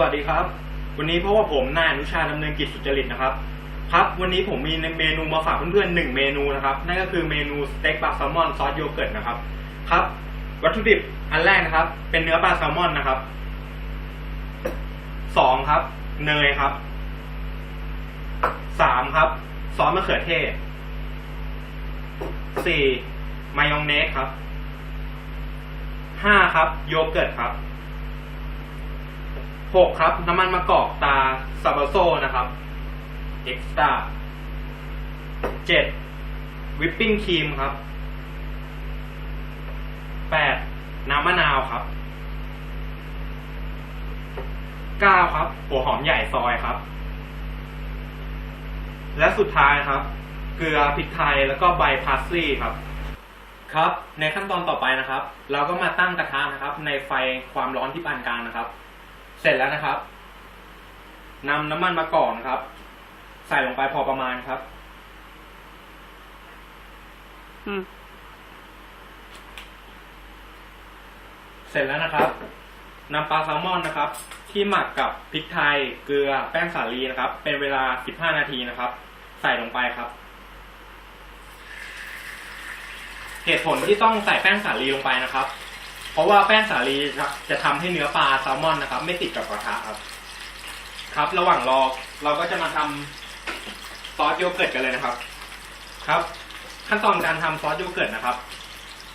สวัสดีครับ วันนี้เพราะว่าผมนายอนุชาดำเนินกิจสุจริตนะครับ ครับ วันนี้ผมมีเมนูมาฝากเพื่อนๆหนึ่งเมนูนะครับ นั่นก็คือเมนูสเต็กปลาแซลมอนซอสโยเกิร์ตนะครับ ครับ วัตถุดิบอันแรกนะครับ เป็นเนื้อปลาแซลมอนนะครับสองครับ เนยครับสามครับ ซอสมะเขือเทศสี่มายองเนสครับห้าครับ โยเกิร์ตครับ หกครับ น้ำมันมะกอกตาซาบาโซนะครับเอ็กซ์ตาเจ็ดวิปปิ้งครีมครับแปดน้ำมะนาวครับเก้าครับ หัวหอมใหญ่ซอยครับ และสุดท้ายครับ เกลือพริกไทยแล้วก็ใบพาสลีย์ครับ ครับ ในขั้นตอนต่อไปนะครับ เราก็มาตั้งกระทะนะครับ ในไฟความร้อนที่ปานกลางนะครับ เสร็จแล้วนะครับนำน้ำมันมะกอกนะครับ ใส่ลงไปพอประมาณครับ อืม เสร็จแล้วนะครับนำปลาแซลมอนนะครับ ที่หมักกับพริกไทยเกลือแป้งสาลีนะครับ เป็นเวลา 15 นาทีนะครับ ใส่ลงไปครับ เหตุผลที่ต้องใส่แป้งสาลีลงไปนะครับเพ ราะว่าแป้งสาลีจะทำให้เนื้อปลาแซลมอนนะครับ ไม่ติดกับกระทะครับ ครับ ระหว่างรอเราก็จะมาทำซอสโยเกิร์ตกันเลยนะครับ ครับ ขั้นตอนการทำซอสโยเกิร์ตนะครับ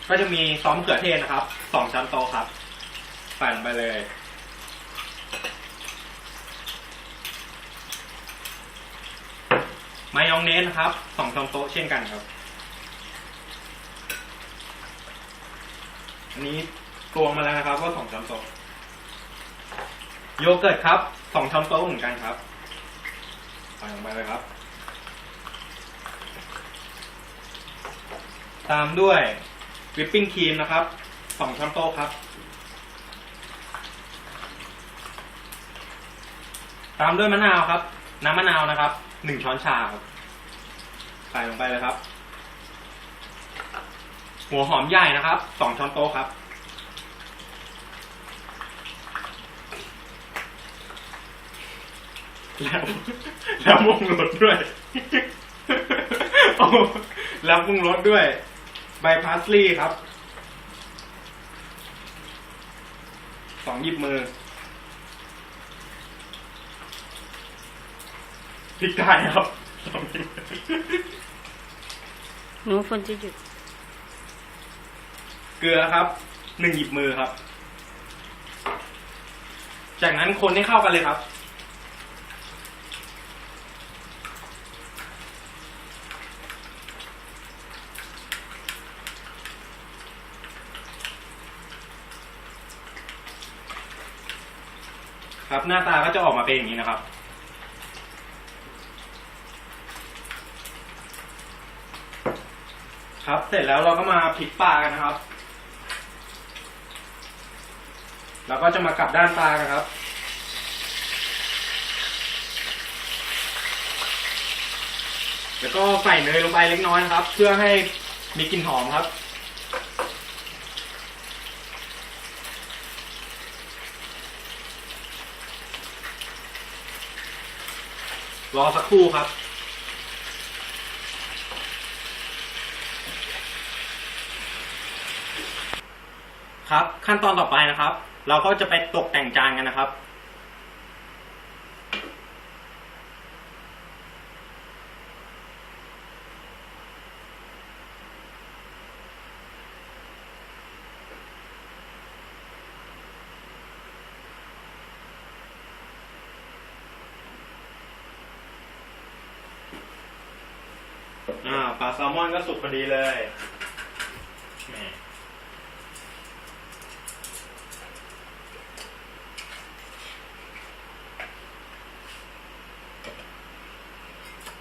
ก็จะมีซอสมะเขือเทศนะครับสองช้อนโต๊ะครับใส่ลงไปเลย มายองเนสนะครับสองช้อนโต๊ะเช่นกันครับอันนี้ ตวงมาแล้วนะครับว่าสองช้อนโต๊ะโยเกิร์ตครับสองช้อนโต๊ะเหมือนกันครับใส่ลงไปเลยครับ ตามด้วยวิปปิ้งครีมนะครับสองช้อนโต๊ะครับ ตามด้วยมะนาวครับ น้ำมะนาวนะครับหนึ่งช้อนชาครับใส่ลงไปเลยครับ หัวหอมใหญ่นะครับสองช้อนโต๊ะครับ แล้วแล้วปรุงรสด้วยโอ้แล้วปรุงรสด้วยใบพาสลีย์ครับ สองหยิบมือพริกไทยครับสองหยิบมือหนูฝนจะหยุด เกลือครับ หนึ่งหยิบมือครับ จากนั้นคนให้เข้ากันเลยครับ ครับ หน้าตาก็จะออกมาเป็นอย่างนี้นะครับ ครับเสร็จแล้วเราก็มาพลิกปลากันนะครับแล้วก็จะมากลับด้านปลากันครับ แล้วก็ใส่เนยลงไปเล็กน้อยนะครับ เพื่อให้มีกลิ่นหอมครับ รอสักครู่ครับ ครับขั้นตอนต่อไปนะครับ เราก็จะไปตกแต่งจานกันนะครับ บอ่าปลาแซลมอนก็สุกพอดีเลยแหม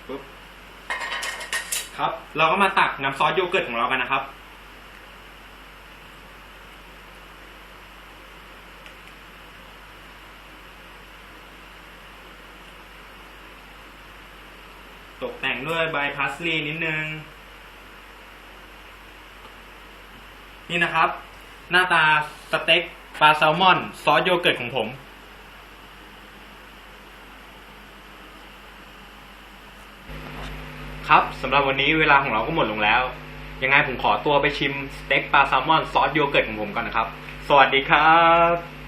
ปุ๊บครับ เราก็มาตักน้ำซอสโยเกิร์ตของเรากันนะครับ ตกแต่งด้วยใบพาสลีย์นิดนึง นี่นะครับ หน้าตาสเต็กปลาแซลมอน ซอสโยเกิร์ตของผม ครับสำหรับวันนี้เวลาของเราก็หมดลงแล้ว ยังไงผมขอตัวไปชิมสเต็กปลาแซลมอน ซอสโยเกิร์ตของผมก่อนนะครับ สวัสดีครับ